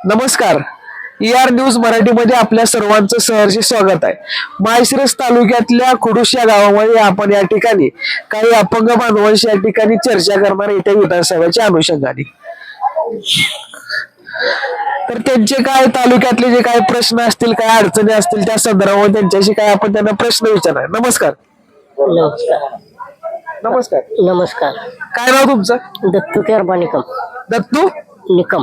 नमस्कार. R news मराठीमध्ये आपल्या सर्वांचं सहर्ष स्वागत आहे. माळशिरस तालुक्यातल्या कुडुस या गावामध्ये आपण या ठिकाणी काही अपंग बांधवांशी या ठिकाणी चर्चा करणार येत्या विधानसभेच्या अनुषंगाने. तर त्यांचे काय तालुक्यातले जे काही प्रश्न असतील काय अडचणी असतील त्या संदर्भामध्ये त्यांच्याशी काय आपण त्यांना प्रश्न विचारणार. नमस्कार. नमस्कार. नमस्कार. नमस्कार. काय नाव तुमचं? दत्तू केरबा निकम दत्तू? निकम.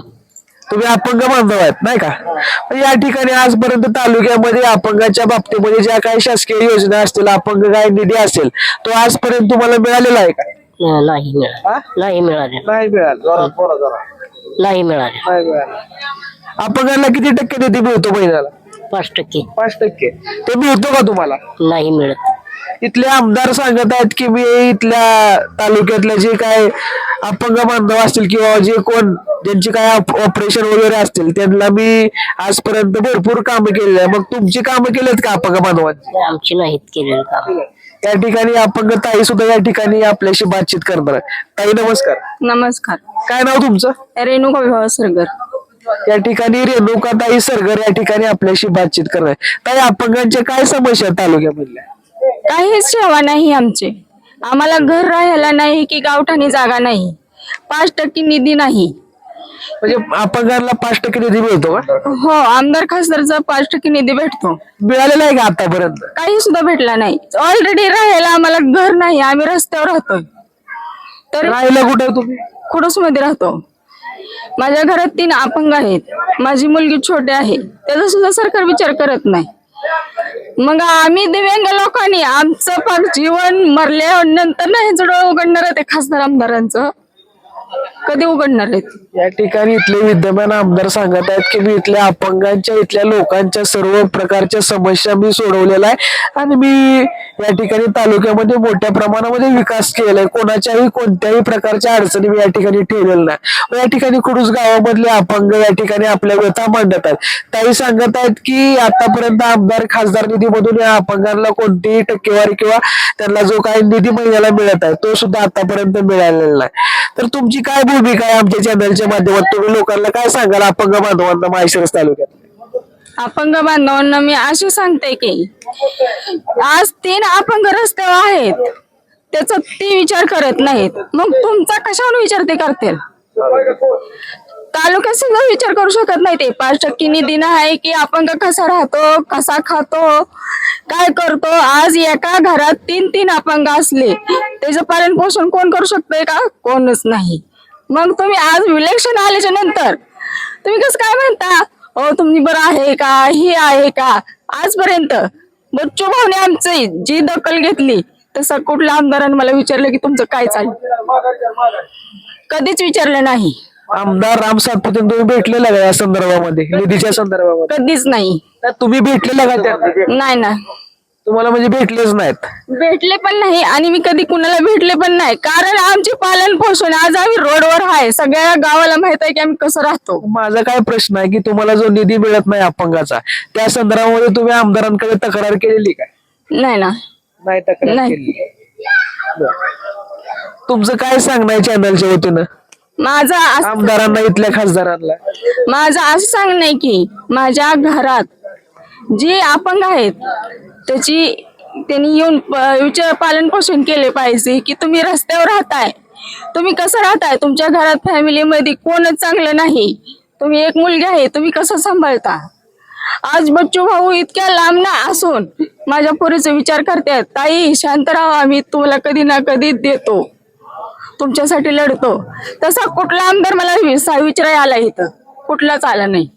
तुम्ही अपंग बांधव आहेत नाही का? या ठिकाणी आजपर्यंत तालुक्यामध्ये अपंगाच्या बाबतीमध्ये ज्या काही शासकीय योजना असतील अपंग काय निधी असेल तो आजपर्यंत तुम्हाला मिळालेला आहे का? नाही मिळाले. नाही मिळाले. नाही मिळालं. नाही मिळाले. नाही मिळालं. अपंगाला किती टक्के निधी मिळतो महिन्याला? पाच टक्के. पाच टक्के. ते मिळतो का तुम्हाला? नाही मिळत. इथले आमदार सांगत आहेत की मी इथल्या तालुक्यातले जे काय अपंग बांधव असतील किंवा जे कोण ज्यांची काय ऑपरेशन वगैरे असतील त्यांना मी आजपर्यंत भरपूर कामं केलेली आहे मग तुमची कामं केलेत का अपंग बांधवांची? आमची नाहीत केलेलं काम. या ठिकाणी अपंग ताई सुद्धा या ठिकाणी आपल्याशी बातचीत करणार आहे ताई नमस्कार. नमस्कार. काय नाव तुमचं? रेणुका विवाह सरगर. या ठिकाणी रेणुका ताई सरगर या ठिकाणी आपल्याशी बातचीत करणार आहे. ताई अपंगांच्या काय समस्या आहेत तालुक्यामधल्या? काहीच सेवा नाही आमचे. आम्हाला घर राहायला नाही की गावठाणी जागा नाही. पाच टक्के निधी नाही. म्हणजे अपंगांना पाच टक्के निधी मिळतो का? हो आमदार खासदारचा पाच टक्के निधी भेटतो. मिळालेला आहे का आतापर्यंत? काही सुद्धा भेटला नाही. ऑलरेडी राहायला आम्हाला घर नाही आम्ही रस्त्यावर राहतोय. तर राहिला कुठे तुम्ही? खुडूसमध्ये राहतो. माझ्या घरात तीन अपंग आहेत. माझी मुलगी छोटी आहे. त्याचा सुद्धा सरकार विचार करत नाही. मग आम्ही दिव्यांग लोकांनी आमचं पाक जीवन मरल्यानंतर नाही डोळं उघडणार ते खासदार आमदारांचं. कधी उघडणार आहेत? या ठिकाणी इथले विद्यमान आमदार सांगत आहेत की मी इथल्या अपंगांच्या इथल्या लोकांच्या सर्व प्रकारच्या समस्या मी सोडवलेल्या आहे आणि मी या ठिकाणी तालुक्यामध्ये मोठ्या प्रमाणामध्ये विकास केलाय कोणाच्याही कोणत्याही प्रकारच्या अडचणी मी या ठिकाणी ठेवलेल्या नाही. या ठिकाणी कुडूस गावामधले अपंग या ठिकाणी आपल्या व्यथा मांडत आहेत. ताई सांगत आहेत की आतापर्यंत आमदार खासदार निधीमधून या अपंगांना कोणतीही टक्केवारी किंवा त्यांना जो काही निधी महिन्याला मिळत आहे तो सुद्धा आतापर्यंत मिळालेला नाही. तर तुमची काय भूमिका आहे आमच्या चॅनलच्या माध्यमात तुम्ही लोकांना काय सांगाल अपंग बांधवांना माहेश्वरस तालुक्यात? अपंग बांधवांना मी अशी सांगते की आज तीन अपंग रस्त्यावर आहेत. त्याचा ते विचार करत नाहीत. मग तुमचा कशावर विचार ते करतील? तालुक्यात सुद्धा विचार करू शकत नाही ते. पाच टक्के निधी आहे की अपंग कसा राहतो कसा खातो काय करतो? आज एका घरात तीन तीन अपंग असले त्याचं पालन पोषण कोण करू शकतोय का? कोणच नाही. मग तुम्ही आज इलेक्शन आल्याच्यानंतर तुम्ही कसं काय म्हणता? हो तुम्ही बरं आहे का? हे आहे का? आजपर्यंत बच्चू भाऊने आमची जी दखल घेतली तसं कुठल्या आमदाराने मला विचारलं की तुमचं काय चाललं कधीच विचारलं नाही. आमदार राम सातपुते तुम्ही भेटलेला का या संदर्भामध्ये? निधीच्या संदर्भामध्ये? कधीच नाही. नाही, तुम्ही भेटलेला का त्यांना नाही ना तुम्हाला म्हणजे भेटलेच नाहीत. भेटले पण नाही आणि मी कधी कुणाला भेटले पण नाही. कारण आमचे पालन पोषण आज आम्ही रोडवर आहे. सगळ्या गावाला माहीत आहे की आम्ही कसं राहतो. माझा काय प्रश्न आहे की तुम्हाला जो निधी मिळत नाही अपंगाचा त्या संदर्भामध्ये तुम्ही आमदारांकडे तक्रार केलेली काय? नाही ना. नाही तक्रार नाही. तुमचं काय सांगणं आहे चॅनलच्या वतीनं? माझा असं- आमदारांना इथल्या खासदारांना. माझं असं सांगणं आहे की माझ्या घरात जे अपंग आहेत त्याची त्यांनी येऊन विचार पालन पोषण केले पाहिजे की तुम्ही रस्त्यावर राहताय. तुम्ही कसं राहताय? तुमच्या घरात फॅमिलीमध्ये कोणच चांगलं नाही. तुम्ही एक मुलगी आहे तुम्ही कसं सांभाळता? आज बच्चू भाऊ इतक्या लांब ना असून माझ्या पोरीचा विचार करतात ताई शांत राहा आम्ही तुम्हाला कधी ना कधी देतो. तुमच्यासाठी लढतो. तसा कुठला आमदार मला वि- विचारायला आला इथं कुठलाच आला नाही.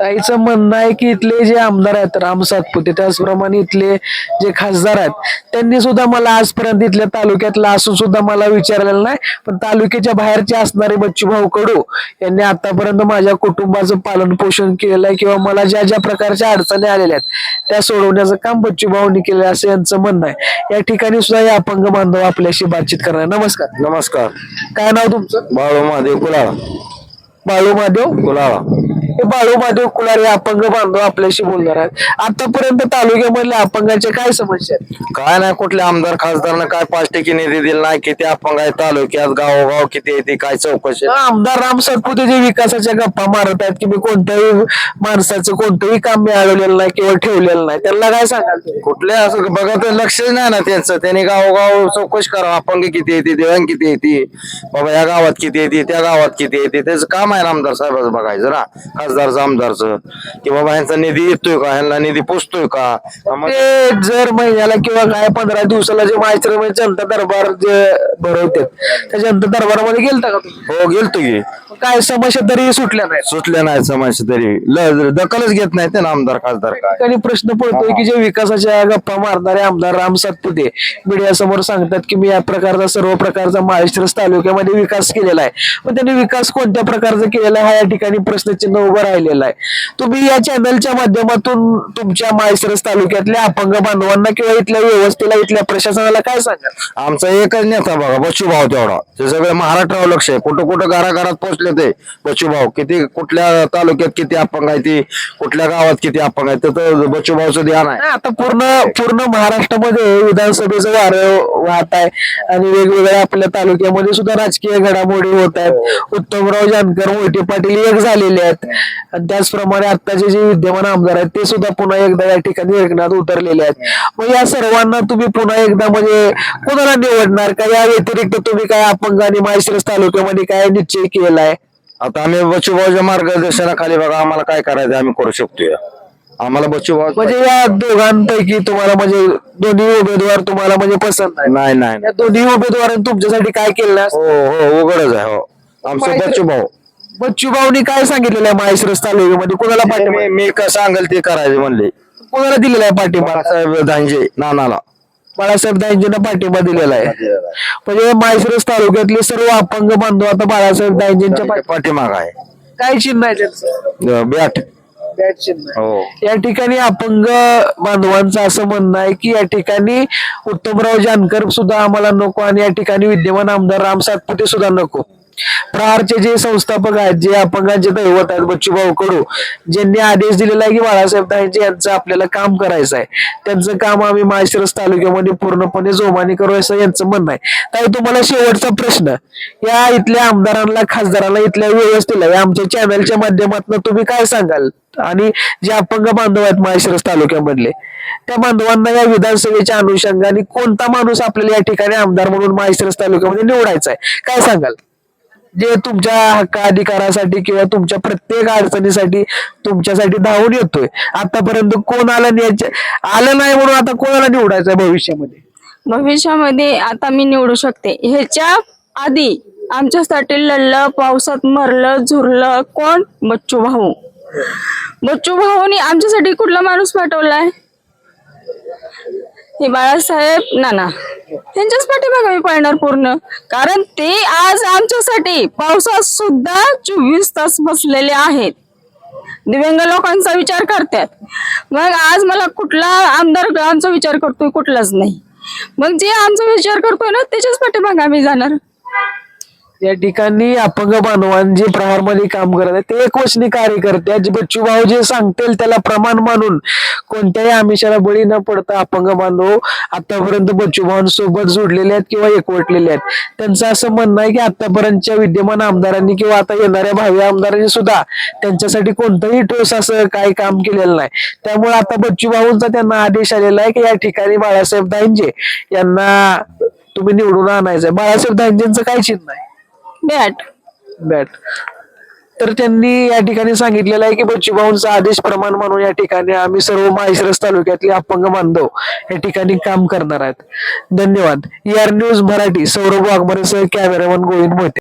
ताईचं म्हणणं आहे की इथले जे आमदार आहेत राम सातपुते त्याचप्रमाणे इथले जे खासदार आहेत त्यांनी सुद्धा मला आजपर्यंत इथल्या तालुक्यातला असून सुद्धा मला विचारलेलं नाही पण तालुक्याच्या बाहेरचे असणारे बच्चूभाऊ कडू यांनी आतापर्यंत माझ्या कुटुंबाचं पालन पोषण केलेलं आहे किंवा मला ज्या ज्या प्रकारच्या अडचणी आलेल्या आहेत त्या सोडवण्याचं काम बच्चूभाऊनी केलं आहे असं यांचं म्हणणं आहे. या ठिकाणी सुद्धा हे अपंग बांधव आपल्याशी बातचीत करणार नमस्कार. नमस्कार. काय नाव तुमचं? बाळू महादेव कुलाळा. बाळू महादेव? कुलाळा. बाळू महादेव कुलार हे अपंग बांधव आपल्याशी बोलणार आहेत. आतापर्यंत तालुक्यामधल्या अपंगाच्या काय समस्या आहेत? काय नाही कुठल्या आमदार खासदारनं काय पाच टक्के निधी दिला नाही किती अपंग आहे तालुक्यात गावोगाव किती येते काय चौकशी आमदार राम सातपुते जे विकासाच्या गप्पा मारत आहेत की मी कोणत्याही माणसाचं कोणतंही काम मी अडवलेलं नाही किंवा ठेवलेलं नाही त्यांना काय सांगाल तुम्ही? कुठले असं बघत लक्षच नाही ना त्यांचं. त्यांनी गावोगाव चौकशी करावं. अपंग किती येते दिव्यांग किती येते बाबा या गावात किती येते त्या गावात किती येते त्याचं काम आहे ना आमदार साहेबाचं बघायचं ना. खासदारचं आमदारचं. की बाबा ह्यांचा निधी येतोय का? ह्यांना निधी पोचतोय का? मग ते जर महिन्याला किंवा काय पंधरा दिवसाला जे माहिती जनता दरबार जे भरवतात त्या जनता दरबारामध्ये गेलता का तुम्ही? हो गेलतो की. काय समस्या तरी सुटल्या नाही सुटले नाही समाज तरी. ल- दखलच घेत नाही ते ना आमदार खासदार काय? ठिकाणी प्रश्न पडतोय की जे विकासाच्या गप्पा मारणारे आमदार राम सातपुते मीडिया समोर सांगतात की मी या प्रकारचा सर्व प्रकारचा माळशिरस तालुक्यामध्ये विकास केलेला आहे. पण त्यांनी विकास कोणत्या प्रकारचा केलेला आहे? या ठिकाणी प्रश्नचिन्ह उभं राहिलेला आहे. तुम्ही या चॅनलच्या माध्यमातून तुमच्या माळशिरस तालुक्यातल्या अपंग बांधवांना किंवा इथल्या व्यवस्थेला इथल्या प्रशासनाला काय सांगाल? आमचा एकच नेता बघा बच्चू भाऊ तेवढा. ते सगळे महाराष्ट्रावर लक्ष आहे. कुठं कुठं घराघरात पोहोचले ते बच्चू भाऊ किती कुठल्या तालुक्यात किती अपंग आहे ती? कुठल्या गावात किती अपंग आहे? तर बच्चू भाऊचं ध्यान आहे. आता पूर्ण पूर्ण महाराष्ट्रामध्ये विधानसभेचं वारं वाहत आहे आणि वेगवेगळ्या आपल्या तालुक्यामध्ये सुद्धा राजकीय घडामोडी होत आहेत. उत्तमराव जानकर मोहिते पाटील एक झालेले आहेत. आणि त्याचप्रमाणे आत्ताचे जे विद्यमान आमदार आहेत ते सुद्धा पुन्हा एकदा या ठिकाणी रिंगणात उतरलेले आहेत. मग या सर्वांना तुम्ही पुन्हा एकदा म्हणजे कोणाला निवडणार? का या व्यतिरिक्त तुम्ही काय अपंग आणि माळशिरस तालुक्यामध्ये काय निश्चय केलाय आता आम्ही बच्चू भाऊच्या मार्गदर्शनाखाली बघा आम्हाला काय करायचं आम्ही करू शकतोय. आम्हाला बच्चू भाऊ म्हणजे या दोघांपैकी तुम्हाला म्हणजे दोन्ही उमेदवार तुम्हाला म्हणजे पसंत आहे नाही नाही. या दोन्ही उमेदवारांनी तुमच्यासाठी काय केलं? हो हो उघडच आहे हो. आमचं बच्चू भाऊ बच्चू भाऊनी काय सांगितलेलं आहे माहेश्रस तालुक्यामध्ये कोणाला पाठिंबा मी मी का सांगेल ते करायचे म्हणले. कोणाला दिलेला आहे पाठिंबा? बाळासाहेब धांजे नानाला. बाळासाहेब दांजेंना पाठिंबा दिलेला आहे. म्हणजे माहेश्रस तालुक्यातले सर्व अपंग बांधव आता बाळासाहेब दांजेंच्या पाठी- पाठीमाग आहे काय? चिन्ह आहे त्यांचं? बॅट बॅट चिन्ह आहे. हो. या ठिकाणी अपंग बांधवांचं असं म्हणणं आहे की या ठिकाणी उत्तमराव जानकर सुद्धा आम्हाला नको आणि या ठिकाणी विद्यमान आमदार राम सातपुते सुद्धा नको. प्रहारचे जे संस्थापक आहेत जे अपंगांचे दैवत आहेत बच्चूभाऊ कडू ज्यांनी आदेश दिलेला आहे की बाळासाहेब दांजे यांचं आपल्याला काम करायचं आहे. त्यांचं काम आम्ही माळशिरस तालुक्यामध्ये पूर्णपणे जोमाने करू असं यांचं म्हणणं आहे. ताई तुम्हाला शेवटचा प्रश्न. या इथल्या आमदारांना खासदारांना इथल्या व्यवस्थेला या आमच्या चॅनलच्या माध्यमातून तुम्ही काय सांगाल? आणि जे अपंग बांधव आहेत माळशिरस तालुक्यामधले त्या बांधवांना या विधानसभेच्या अनुषंगाने कोणता माणूस आपल्याला या ठिकाणी आमदार म्हणून माळशिरस तालुक्यामध्ये निवडायचा आहे? काय सांगाल? जे तुमच्या हक्का अधिकारासाठी किंवा तुमच्या प्रत्येक अडचणीसाठी तुमच्यासाठी धावून येतोय. आतापर्यंत कोण आला आलं नाही म्हणून आता कोणाला निवडायचं भविष्यामध्ये? भविष्यामध्ये आता मी निवडू शकते. ह्याच्या आधी आमच्यासाठी लढलं पावसात मरलं झुरलं कोण? बच्चू भाऊ. बच्चू भाऊनी आमच्यासाठी कुठला माणूस पाठवलाय? हे बाळासाहेब नाना त्यांच्याच पाठीमागे मी पळणार पूर्ण. कारण ते आज आमच्यासाठी पावसात सुद्धा चोवीस तास बसलेले आहेत. दिव्यांग लोकांचा विचार करतात. मग आज मला कुठला आमदार आमचा विचार करतोय कुठलाच नाही. मग जे आमचा विचार करतोय ना त्याच्याच पाठीमागे आम्ही जाणार. या ठिकाणी अपंग बांधवान जे प्रहारमध्ये काम करत आहेत ते एकवचनी कार्यकर्ते आहेत. जे बच्चू भाऊ जे सांगतील त्याला प्रमाण मानून कोणत्याही आमिषाला बळी न पडता अपंग बांधव आतापर्यंत बच्चू भावांसोबत जोडलेले आहेत किंवा एकवटलेले आहेत. त्यांचं असं म्हणणं आहे की आतापर्यंतच्या विद्यमान आमदारांनी किंवा आता येणाऱ्या भावी आमदारांनी सुद्धा त्यांच्यासाठी कोणतंही ठोस असं काही काम केलेलं नाही. त्यामुळे आता बच्चू भाऊंचा त्यांना आदेश आलेला आहे की या ठिकाणी बाळासाहेब दांजे यांना तुम्ही निवडून आणायचंय. बाळासाहेब दांजेंचं काय चिन्ह आहे? बॅट बॅट तर त्यांनी या ठिकाणी सांगितलेलं आहे की बच्चूभाऊंचा आदेश प्रमाण म्हणून या ठिकाणी आम्ही सर्व माहेश्रस तालुक्यातले अपंग बांधव या ठिकाणी काम करणार आहेत. धन्यवाद. यार न्यूज मराठी सौरभ वाघमारेसह कॅमेरामन गोविंद मोहिते